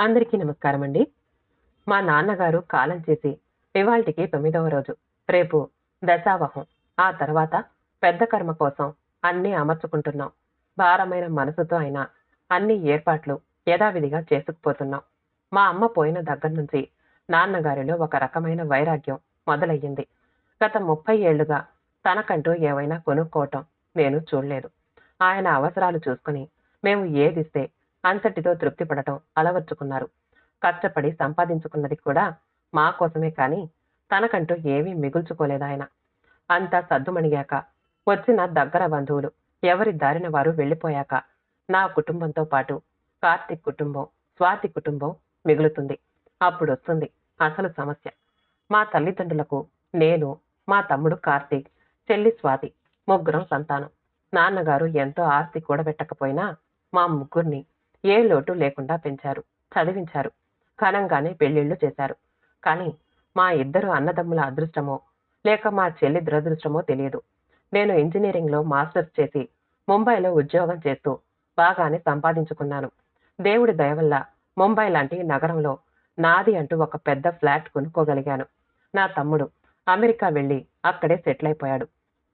అందరికీ నమస్కారం అండి మా నాన్నగారు కాలం చేసి ఇవాల్టికి తొమ్మిదవ రోజు. రేపు దశావహం. ఆ తర్వాత పెద్ద కర్మ కోసం అన్నీ అమర్చుకుంటున్నాం. భారమైన మనసుతో అయినా అన్ని ఏర్పాట్లు యథావిధిగా చేసుకుపోతున్నాం. మా అమ్మ పోయిన దగ్గర నుంచి నాన్నగారిలో ఒక రకమైన వైరాగ్యం మొదలయ్యింది. గత ముప్పై ఏళ్ళుగా తనకంటూ ఏవైనా కొనుక్కోవటం నేను చూడలేదు. ఆయన అవసరాలు చూసుకుని మేము ఏదిస్తే అంతటితో తృప్తి పడటం అలవర్చుకున్నారు. కష్టపడి సంపాదించుకున్నది కూడా మా కోసమే కానీ తనకంటూ ఏమీ మిగుల్చుకోలేదాయన అంతా సద్దుమణిగాక వచ్చిన దగ్గర బంధువులు ఎవరి దారిన వారు వెళ్ళిపోయాక నా కుటుంబంతో పాటు కార్తిక్ కుటుంబం స్వాతి కుటుంబం మిగులుతుంది. అప్పుడు వస్తుంది అసలు సమస్య. మా తల్లిదండ్రులకు నేను మా తమ్ముడు కార్తీక్ చెల్లి స్వాతి ముగ్గురం సంతానం. నాన్నగారు ఎంతో ఆస్తి కూడబెట్టకపోయినా మా ముగ్గురిని ఏ లోటు లేకుండా పెంచారు చదివించారు ఘనంగానే పెళ్ళిళ్ళు చేశారు. కానీ మా ఇద్దరు అన్నదమ్ముల అదృష్టమో లేక మా చెల్లి దురదృష్టమో తెలియదు. నేను ఇంజనీరింగ్లో మాస్టర్స్ చేసి ముంబైలో ఉద్యోగం చేస్తూ బాగానే సంపాదించుకున్నాను. దేవుడి దయ వల్ల ముంబై లాంటి నగరంలో నాది అంటూ ఒక పెద్ద ఫ్లాట్ కొనుక్కోగలిగాను. నా తమ్ముడు అమెరికా వెళ్ళి అక్కడే సెటిల్ అయిపోయాడు.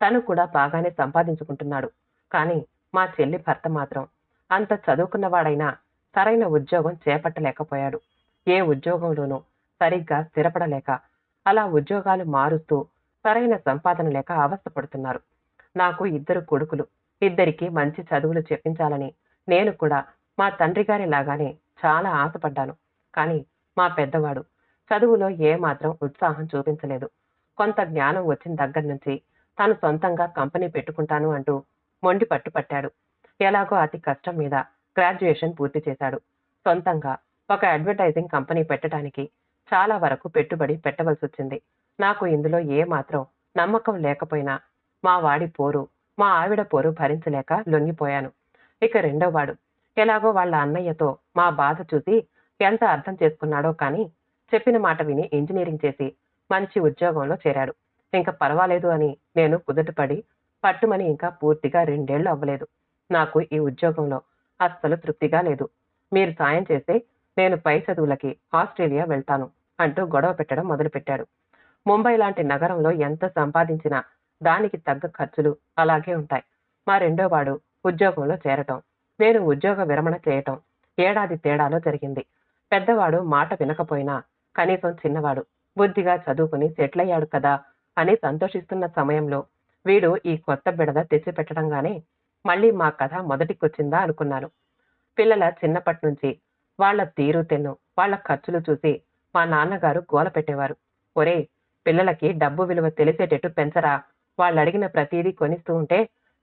తను కూడా బాగానే సంపాదించుకుంటున్నాడు. కానీ మా చెల్లి భర్త మాత్రం అంత చదువుకున్నవాడైనా సరైన ఉద్యోగం చేపట్టలేకపోయాడు. ఏ ఉద్యోగంలోనూ సరిగ్గా స్థిరపడలేక అలా ఉద్యోగాలు మారుస్తూ సరైన సంపాదన లేక అవస్థపడుతున్నారు. నాకు ఇద్దరు కొడుకులు ఇద్దరికి మంచి చదువులు చెప్పించాలని నేను కూడా మా తండ్రి గారి లాగానే చాలా ఆశపడ్డాను. కానీ మా పెద్దవాడు చదువులో ఏ మాత్రం ఉత్సాహం చూపించలేదు. కొంత జ్ఞానం వచ్చిన దగ్గర నుంచి తాను సొంతంగా కంపెనీ పెట్టుకుంటాను అంటూ మొండి పట్టు పట్టాడు ఎలాగో అతి కష్టం మీద గ్రాడ్యుయేషన్ పూర్తి చేశాడు. సొంతంగా ఒక అడ్వర్టైజింగ్ కంపెనీ పెట్టడానికి చాలా వరకు పెట్టుబడి పెట్టవలసి వచ్చింది. నాకు ఇందులో ఏ మాత్రం నమ్మకం లేకపోయినా మా వాడి పోరు మా ఆవిడ పోరు భరించలేక లొంగిపోయాను. ఇక రెండో వాడు ఎలాగో వాళ్ళ అన్నయ్యతో మా బాధ చూసి ఎంత అర్థం చేసుకున్నాడో కానీ చెప్పిన మాట విని ఇంజనీరింగ్ చేసి మంచి ఉద్యోగంలో చేరాడు. ఇంకా పర్వాలేదు అని నేను కుదుటపడి పట్టుమని ఇంకా పూర్తిగా రెండేళ్ళు అవ్వలేదు. నాకు ఈ ఉద్యోగంలో అస్సలు తృప్తిగా లేదు. మీరు సాయం చేస్తే నేను పై చదువులకి ఆస్ట్రేలియా వెళ్తాను అంటూ గొడవ పెట్టడం మొదలుపెట్టాడు. ముంబై లాంటి నగరంలో ఎంత సంపాదించినా దానికి తగ్గ ఖర్చులు అలాగే ఉంటాయి. మా రెండో వాడు ఉద్యోగంలో చేరటం నేను ఉద్యోగ విరమణ చేయటం ఏడాది తేడాలో జరిగింది. పెద్దవాడు మాట వినకపోయినా కనీసం చిన్నవాడు బుద్ధిగా చదువుకుని సెటిల్ అయ్యాడు కదా అని సంతోషిస్తున్న సమయంలో వీడు ఈ కొత్త బిడద తెచ్చిపెట్టడంగానే మళ్ళీ మా కథ మొదటికొచ్చిందా అనుకున్నాను. పిల్లల చిన్నప్పటి నుంచి వాళ్ళ తీరు తెన్ను వాళ్ళ ఖర్చులు చూసి మా నాన్నగారు గోల పెట్టేవారు. ఒరే పిల్లలకి డబ్బు విలువ తెలిసేటట్టు పెంచరా? వాళ్ళు అడిగిన ప్రతిదీ కొనిస్తూ ఉంటే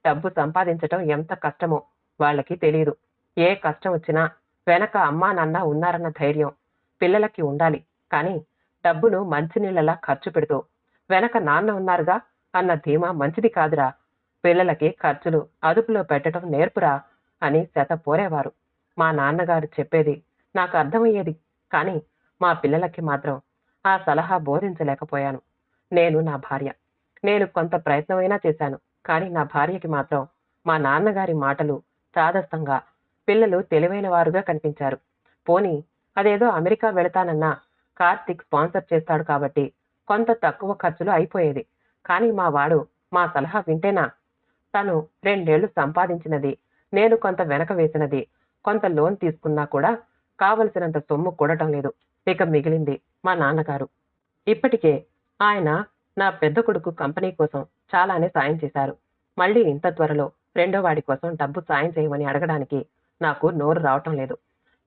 డబ్బు సంపాదించటం ఎంత కష్టమో వాళ్ళకి తెలియదు ఏ కష్టం వచ్చినా వెనక అమ్మా నాన్న ఉన్నారన్న ధైర్యం పిల్లలకి ఉండాలి. కానీ డబ్బును మంచినీళ్ళలా ఖర్చు పెడుతూ వెనక నాన్న ఉన్నారుగా అన్న ధీమా మంచిది కాదురా. పిల్లలకి ఖర్చులు అదుపులో పెట్టడం నేర్పురా అని శత పోరేవారు. మా నాన్నగారు చెప్పేది నాకు అర్థమయ్యేది కానీ మా పిల్లలకి మాత్రం ఆ సలహా బోధించలేకపోయాను. నేను నా భార్య. నేను కొంత ప్రయత్నమైనా చేశాను కానీ నా భార్యకి మాత్రం మా నాన్నగారి మాటలు చాదస్తంగా పిల్లలు తెలివైన వారుగా కనిపించారు. పోనీ అదేదో అమెరికా వెళతానన్నా కార్తిక్ స్పాన్సర్ చేస్తాడు కాబట్టి కొంత తక్కువ ఖర్చులు అయిపోయేది. కానీ మా వాడు మా సలహా వింటేనా తను రెండేళ్ళు సంపాదించినది. నేను కొంత వెనక వేసినది. కొంత లోన్ తీసుకున్నా కూడా కావలసినంత సొమ్ము కూడటం లేదు. ఇక మిగిలింది మా నాన్నగారు. ఇప్పటికే ఆయన నా పెద్ద కొడుకు కంపెనీ కోసం చాలానే సాయం చేశారు. మళ్ళీ ఇంత త్వరలో రెండో వాడి కోసం డబ్బు సాయం చేయమని అడగడానికి నాకు నోరు రావటం లేదు.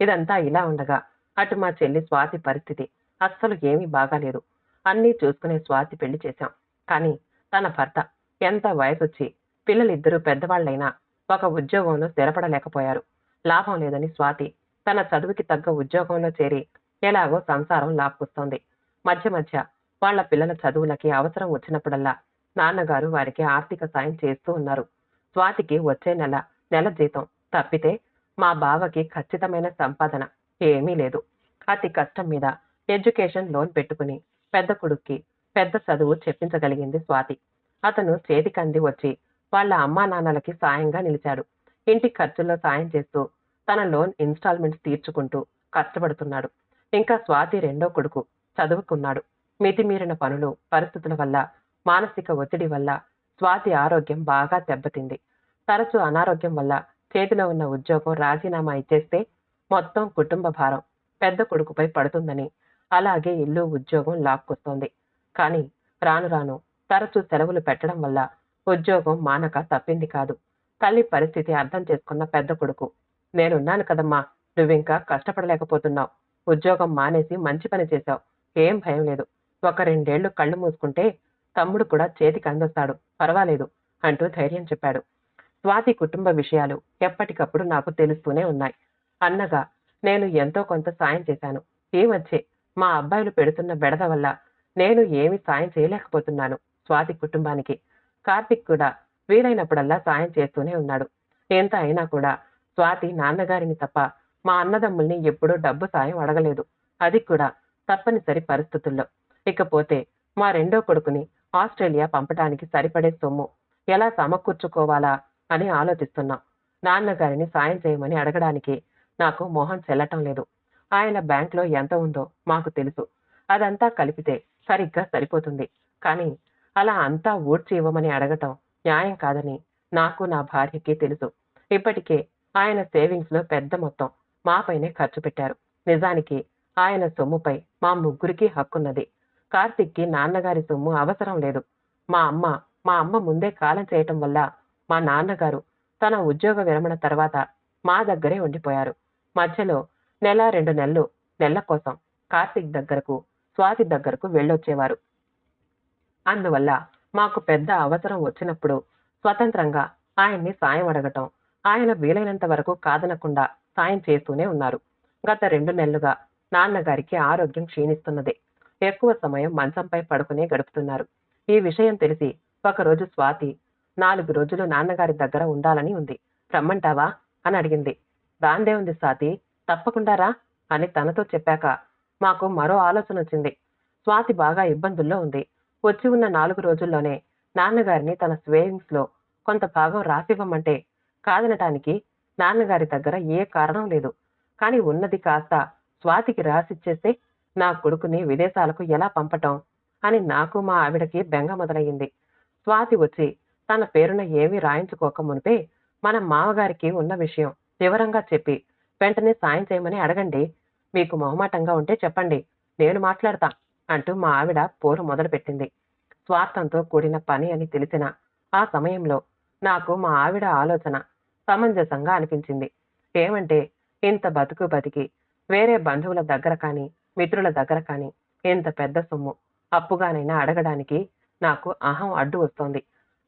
ఇదంతా ఇలా ఉండగా అటు మా చెల్లి స్వాతి పరిస్థితి అస్సలు ఏమీ బాగాలేదు. అన్నీ చూసుకునే స్వాతి పెళ్ళి చేశాం. కానీ తన భర్త ఎంత వయసొచ్చి పిల్లలిద్దరూ పెద్దవాళ్ళైనా ఒక ఉద్యోగంలో స్థిరపడలేకపోయారు. లాభం లేదని స్వాతి తన చదువుకి తగ్గ ఉద్యోగంలో చేరి ఎలాగో సంసారం లాక్కుస్తోంది. మధ్య మధ్య వాళ్ళ పిల్లల చదువులకి అవసరం వచ్చినప్పుడల్లా నాన్నగారు వారికి ఆర్థిక సాయం చేస్తూ ఉన్నారు. స్వాతికి వచ్చే నెల నెల జీతం తప్పితే మా బావకి ఖచ్చితమైన సంపాదన ఏమీ లేదు. అతి కష్టం మీద ఎడ్యుకేషన్ లోన్ పెట్టుకుని పెద్ద కొడుక్కి పెద్ద చదువు చెప్పించగలిగింది స్వాతి. అతను చేతికంది వచ్చి వాళ్ళ అమ్మా నాన్నలకి సాయంగా నిలిచాడు. ఇంటి ఖర్చుల్లో సాయం చేస్తూ తన లోన్ ఇన్స్టాల్మెంట్స్ తీర్చుకుంటూ కష్టపడుతున్నాడు. ఇంకా స్వాతి రెండో కొడుకు చదువుకున్నాడు. మితిమీరిన పనులు పరిస్థితుల వల్ల మానసిక ఒత్తిడి వల్ల స్వాతి ఆరోగ్యం బాగా దెబ్బతింది. తరచూ అనారోగ్యం వల్ల చేతిలో ఉన్న ఉద్యోగం రాజీనామా ఇచ్చేస్తే మొత్తం కుటుంబ భారం పెద్ద కొడుకుపై పడుతుందని అలాగే ఇల్లు ఉద్యోగం లాక్కొస్తోంది. కానీ రాను రాను తరచూ సెలవులు పెట్టడం వల్ల ఉద్యోగం మానక తప్పింది కాదు. తల్లి పరిస్థితి అర్థం చేసుకున్న పెద్ద కొడుకు. నేనున్నాను కదమ్మా నువ్వింకా కష్టపడలేకపోతున్నావు. ఉద్యోగం మానేసి మంచి పని చేశావు. ఏం భయం లేదు. ఒక రెండేళ్ళు కళ్ళు మూసుకుంటే తమ్ముడు కూడా చేతికి అందొస్తాడు. పర్వాలేదు అంటూ ధైర్యం చెప్పాడు. స్వాతి కుటుంబ విషయాలు ఎప్పటికప్పుడు నాకు తెలుస్తూనే ఉన్నాయి. అన్నగా నేను ఎంతో కొంత సాయం చేశాను. ఈ మధ్యే మా అబ్బాయిలు పెడుతున్న బెడద వల్ల నేను ఏమి సాయం చేయలేకపోతున్నాను. స్వాతి కుటుంబానికి కార్తిక్ కూడా వీలైనప్పుడల్లా సాయం చేస్తూనే ఉన్నాడు. ఎంత అయినా కూడా స్వాతి నాన్నగారిని తప్ప మా అన్నదమ్ముల్ని ఎప్పుడూ డబ్బు సాయం అడగలేదు. అది కూడా తప్పనిసరి పరిస్థితుల్లో. ఇకపోతే మా రెండో కొడుకుని ఆస్ట్రేలియా పంపడానికి సరిపడే సొమ్ము ఎలా సమకూర్చుకోవాలా అని ఆలోచిస్తున్నాం. నాన్నగారిని సాయం చేయమని అడగడానికి నాకు మోహన్ చెల్లటం లేదు. ఆయన బ్యాంక్లో ఎంత ఉందో మాకు తెలుసు. అదంతా కలిపితే సరిగ్గా సరిపోతుంది. కానీ అలా అంతా ఊడ్చి ఇవ్వమని అడగటం న్యాయం కాదని నాకు నా భార్యకి తెలుసు. ఇప్పటికే ఆయన సేవింగ్స్లో పెద్ద మొత్తం మాపైనే ఖర్చు పెట్టారు. నిజానికి ఆయన సొమ్ముపై మా ముగ్గురికి హక్కున్నది. కార్తిక్కి నాన్నగారి సొమ్ము అవసరం లేదు. మా అమ్మ మా అమ్మ ముందే కాలం చేయటం వల్ల మా నాన్నగారు తన ఉద్యోగ విరమణ తర్వాత మా దగ్గరే ఉండిపోయారు. మధ్యలో నెల రెండు నెలలు నెల కోసం కార్తిక్ దగ్గరకు స్వాతి దగ్గరకు వెళ్ళొచ్చేవారు. అందువల్ల మాకు పెద్ద అవసరం వచ్చినప్పుడు స్వతంత్రంగా ఆయన్ని సాయం అడగటం. ఆయన వీలైనంత వరకు కాదనకుండా సాయం చేస్తూనే ఉన్నారు. గత రెండు నెలలుగా నాన్నగారికి ఆరోగ్యం క్షీణిస్తున్నది. ఎక్కువ సమయం మంచంపై పడుకునే గడుపుతున్నారు. ఈ విషయం తెలిసి ఒకరోజు స్వాతి నాలుగు రోజులు నాన్నగారి దగ్గర ఉండాలని ఉంది. రమ్మంటావా? అని అడిగింది. దాందే ఉంది స్వాతి. తప్పకుండా రా అని తనతో చెప్పాక మాకు మరో ఆలోచన వచ్చింది. స్వాతి బాగా ఇబ్బందుల్లో ఉంది. వచ్చి ఉన్న నాలుగు రోజుల్లోనే నాన్నగారిని తన స్వేయింగ్స్లో కొంత భాగం రాసివ్వమంటే కాదనటానికి నాన్నగారి దగ్గర ఏ కారణం లేదు. కానీ ఉన్నది కాస్త స్వాతికి రాసిచ్చేస్తే నా కొడుకుని విదేశాలకు ఎలా పంపటం అని నాకు మా ఆవిడకి బెంగ మొదలయ్యింది. స్వాతి వచ్చి తన పేరున ఏమీ రాయించుకోక మునిపే మన మామగారికి ఉన్న విషయం వివరంగా చెప్పి వెంటనే సాయం చేయమని అడగండి. మీకు మొహమాటంగా ఉంటే చెప్పండి. నేను మాట్లాడతా. అంటూ మా ఆవిడ పోరు మొదలుపెట్టింది. స్వార్థంతో కూడిన పని అని తెలిసిన ఆ సమయంలో నాకు మా ఆవిడ ఆలోచన సమంజసంగా అనిపించింది. ఏమంటే ఇంత బతుకు బతికి వేరే బంధువుల దగ్గర కానీ మిత్రుల దగ్గర కానీ ఇంత పెద్ద సొమ్ము? అప్పుగానైనా అడగడానికి నాకు అహం అడ్డు వస్తోంది.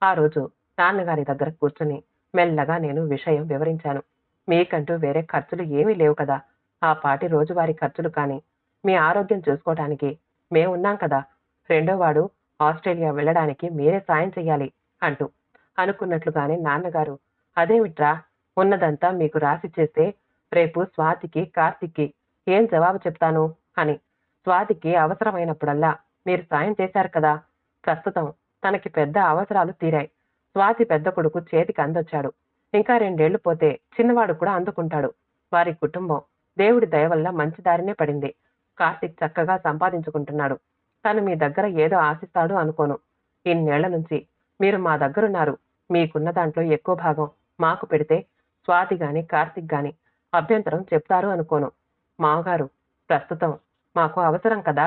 ఆ రోజు నాన్నగారి దగ్గర కూర్చుని మెల్లగా నేను విషయం వివరించాను. మీకంటూ వేరే ఖర్చులు ఏమీ లేవు కదా. ఆ పాటి రోజువారీ ఖర్చులు కానీ మీ ఆరోగ్యం చూసుకోవడానికి మేమున్నాం కదా. రెండోవాడు ఆస్ట్రేలియా వెళ్ళడానికి మీరే సాయం చెయ్యాలి అంటూ అనుకున్నట్లుగానే నాన్నగారు అదేమిట్రా? ఉన్నదంతా మీకు రాసిచ్చేస్తే రేపు స్వాతికి కార్తిక్కి ఏం జవాబు చెప్తాను? అని. స్వాతికి అవసరమైనప్పుడల్లా మీరు సాయం చేశారు కదా. ప్రస్తుతం తనకి పెద్ద అవసరాలు తీరాయి. స్వాతి పెద్ద కొడుకు చేతికి అందొచ్చాడు. ఇంకా రెండేళ్ళు పోతే చిన్నవాడు కూడా అందుకుంటాడు. వారి కుటుంబం దేవుడి దయ వల్ల మంచి దారినే పడింది. కార్తిక్ చక్కగా సంపాదించుకుంటున్నాడు. తను మీ దగ్గర ఏదో ఆశిస్తాడు అనుకోను. ఇన్నేళ్ళ నుంచి మీరు మా దగ్గరున్నారు. మీకున్న దాంట్లో ఎక్కువ భాగం మాకు పెడితే స్వాతి గాని కార్తిక్ గాని అభ్యంతరం చెప్తారు అనుకోను. మామగారు ప్రస్తుతం మాకు అవసరం కదా.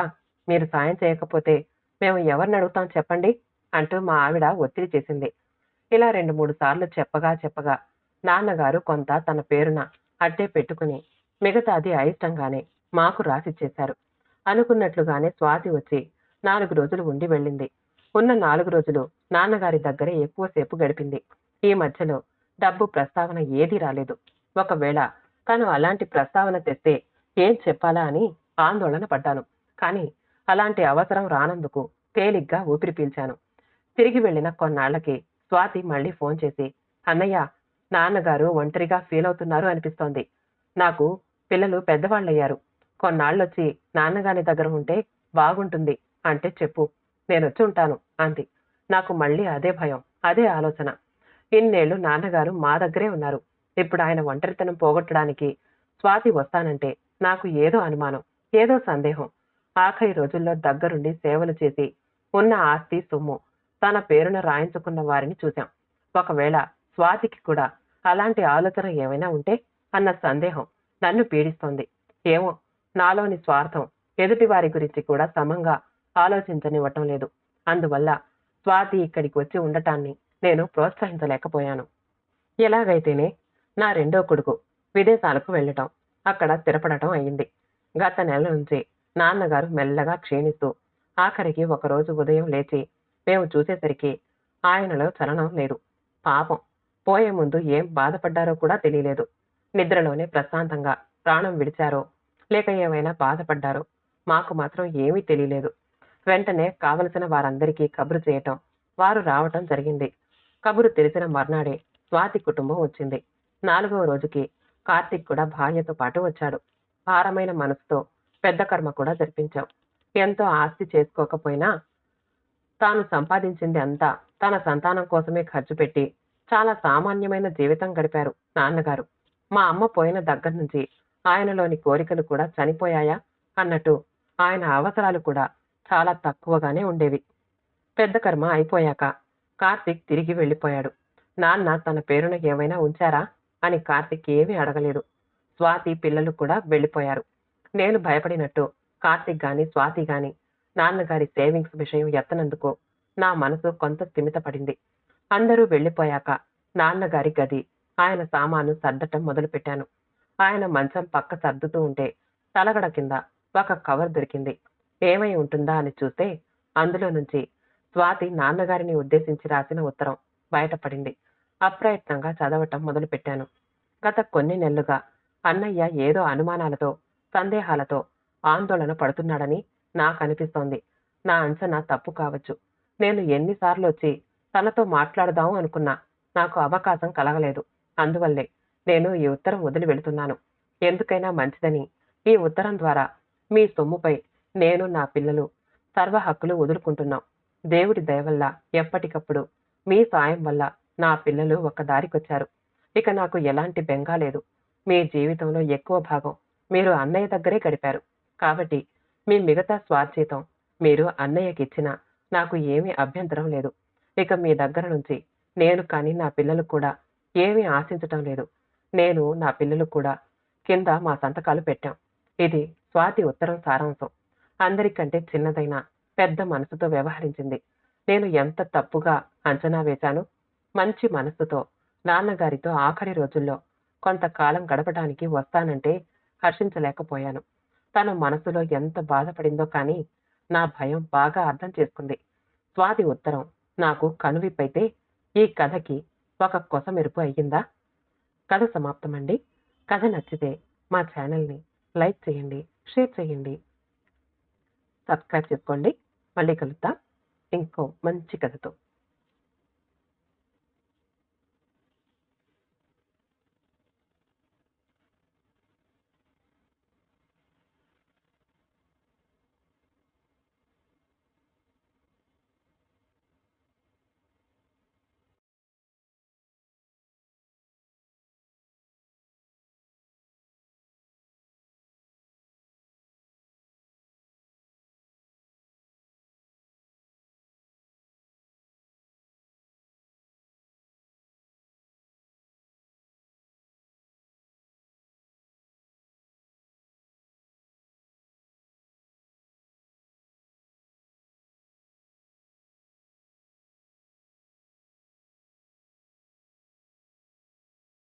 మీరు సాయం చేయకపోతే మేము ఎవరిని అడుగుతాం చెప్పండి అంటూ మా ఆవిడ ఒత్తిడి చేసింది. ఇలా రెండు మూడు సార్లు చెప్పగా చెప్పగా నాన్నగారు కొంత తన పేరున అట్టే పెట్టుకుని మిగతాది అయిష్టంగానే మాకు రాసిచ్చేశారు. అనుకున్నట్లుగానే స్వాతి వచ్చి నాలుగు రోజులు ఉండి వెళ్ళింది. ఉన్న నాలుగు రోజులు నాన్నగారి దగ్గరే ఎక్కువసేపు గడిపింది. ఈ మధ్యలో డబ్బు ప్రస్తావన ఏదీ రాలేదు. ఒకవేళ తను అలాంటి ప్రస్తావన తెస్తే ఏం చెప్పాలా అని ఆందోళన పడ్డాను. కానీ అలాంటి అవసరం రానందుకు తేలిగ్గా ఊపిరి పీల్చాను. తిరిగి వెళ్ళిన కొన్నాళ్ళకి స్వాతి మళ్ళీ ఫోన్ చేసి అన్నయ్య నాన్నగారు ఒంటరిగా ఫీల్ అవుతున్నారు అనిపిస్తోంది. నాకు పిల్లలు పెద్దవాళ్ళయ్యారు. కొన్నాళ్ళొచ్చి నాన్నగారి దగ్గర ఉంటే బాగుంటుంది. అంటే చెప్పు నేనొచ్చి ఉంటాను అంది. నాకు మళ్ళీ అదే భయం అదే ఆలోచన. ఇన్నేళ్ళు నాన్నగారు మా దగ్గరే ఉన్నారు. ఇప్పుడు ఆయన ఒంటరితనం పోగొట్టడానికి స్వాతి వస్తానంటే నాకు ఏదో అనుమానం ఏదో సందేహం. ఆఖరి రోజుల్లో దగ్గరుండి సేవలు చేసి ఉన్న ఆస్తి సొమ్ము తన పేరున రాయించుకున్న వారిని చూశాం. ఒకవేళ స్వాతికి కూడా అలాంటి ఆలోచన ఏమైనా ఉంటే అన్న సందేహం నన్ను పీడిస్తోంది. ఏమో నాలోని స్వార్థం ఎదుటి వారి గురించి కూడా సమంగా ఆలోచించనివ్వటం లేదు. అందువల్ల స్వాతి ఇక్కడికి వచ్చి ఉండటాన్ని నేను ప్రోత్సహించలేకపోయాను. ఎలాగైతేనే నా రెండో కొడుకు విదేశాలకు వెళ్ళటం అక్కడ స్థిరపడటం అయింది. గత నెల నుంచి నాన్నగారు మెల్లగా క్షీణిస్తూ ఆఖరికి ఒకరోజు ఉదయం లేచి మేము చూసేసరికి ఆయనలో చలనం లేదు. పాపం. పోయే ముందు ఏం బాధపడ్డారో కూడా తెలియలేదు. నిద్రలోనే ప్రశాంతంగా ప్రాణం విడిచారో లేక ఏమైనా బాధపడ్డారో మాకు మాత్రం ఏమీ తెలియలేదు. వెంటనే కావలసిన వారందరికీ కబురు చేయటం వారు రావటం జరిగింది. కబురు తెలిసిన మర్నాడే స్వాతి కుటుంబం వచ్చింది. నాలుగవ రోజుకి కార్తిక్ కూడా భార్యతో పాటు వచ్చాడు. భారమైన మనసుతో పెద్ద కర్మ కూడా జరిపించాం. ఎంతో ఆస్తి చేసుకోకపోయినా తాను సంపాదించింది అంతా తన సంతానం కోసమే ఖర్చు పెట్టి చాలా సామాన్యమైన జీవితం గడిపారు నాన్నగారు. మా అమ్మ పోయిన దగ్గర నుంచి ఆయనలోని కోరికలు కూడా చనిపోయాయా అన్నట్టు ఆయన అవసరాలు కూడా చాలా తక్కువగానే ఉండేవి. పెద్ద కర్మ అయిపోయాక కార్తిక్ తిరిగి వెళ్ళిపోయాడు. నాన్న తన పేరున ఏమైనా ఉంచారా? అని కార్తిక్ ఏమీ అడగలేదు. స్వాతి పిల్లలు కూడా వెళ్ళిపోయారు. నేను భయపడినట్టు కార్తిక్ గాని స్వాతి గాని నాన్నగారి సేవింగ్స్ విషయం ఎత్తనందుకు నా మనసు కొంత స్థిమితపడింది. అందరూ వెళ్ళిపోయాక నాన్నగారి గది ఆయన సామాను సర్దటం మొదలుపెట్టాను. ఆయన మంచం పక్క సర్దుతూ ఉంటే తలగడ కింద ఒక కవర్ దొరికింది. ఏమై ఉంటుందా అని చూస్తే అందులో నుంచి స్వాతి నాన్నగారిని ఉద్దేశించి రాసిన ఉత్తరం బయటపడింది. అప్రయత్నంగా చదవటం మొదలుపెట్టాను. గత కొన్ని నెలలుగా అన్నయ్య ఏదో అనుమానాలతో సందేహాలతో ఆందోళన పడుతున్నాడని నాకు అనిపిస్తోంది నా అంచనా తప్పు కావచ్చు. నేను ఎన్నిసార్లు వచ్చి తనతో మాట్లాడదాం అనుకున్నా. నాకు అవకాశం కలగలేదు. అందువల్లే నేను ఈ ఉత్తరం వదిలి వెళుతున్నాను. ఎందుకైనా మంచిదని. ఈ ఉత్తరం ద్వారా మీ సొమ్ముపై నేను నా పిల్లలు సర్వ హక్కులు వదులుకుంటున్నాం. దేవుడి దయవల్ల ఎప్పటికప్పుడు మీ సాయం వల్ల నా పిల్లలు ఒక దారికొచ్చారు. ఇక నాకు ఎలాంటి బెంగా లేదు. మీ జీవితంలో ఎక్కువ భాగం మీరు అన్నయ్య దగ్గరే గడిపారు. కాబట్టి మీ మిగతా స్వార్జీతం మీరు అన్నయ్యకి ఇచ్చినా నాకు ఏమీ అభ్యంతరం లేదు. ఇక మీ దగ్గర నుంచి నేను కానీ నా పిల్లలు కూడా ఏమీ ఆశించటం లేదు. నేను నా పిల్లలు కూడా కింద మా సంతకాలు పెట్టాం. ఇది స్వాతి ఉత్తరం సారాంశం. అందరికంటే చిన్నదైన పెద్ద మనసుతో వ్యవహరించింది. నేను ఎంత తప్పుగా అంచనా వేశాను మంచి మనస్సుతో నాన్నగారితో ఆఖరి రోజుల్లో కొంతకాలం గడపడానికి వస్తానంటే హర్షించలేకపోయాను. తన మనసులో ఎంత బాధపడిందో కానీ నా భయం బాగా అర్థం చేసుకుంది. స్వాతి ఉత్తరం నాకు కనువిప్పైతే ఈ కథకి ఒక కొసమెరుపు అయ్యిందా? కథ సమాప్తమండి. కథ నచ్చితే మా ఛానల్ని లైక్ చేయండి షేర్ చేయండి. సబ్స్క్రైబ్ చేసుకోండి. మళ్ళీ కలుద్దాం. ఇంకో మంచి కథతో.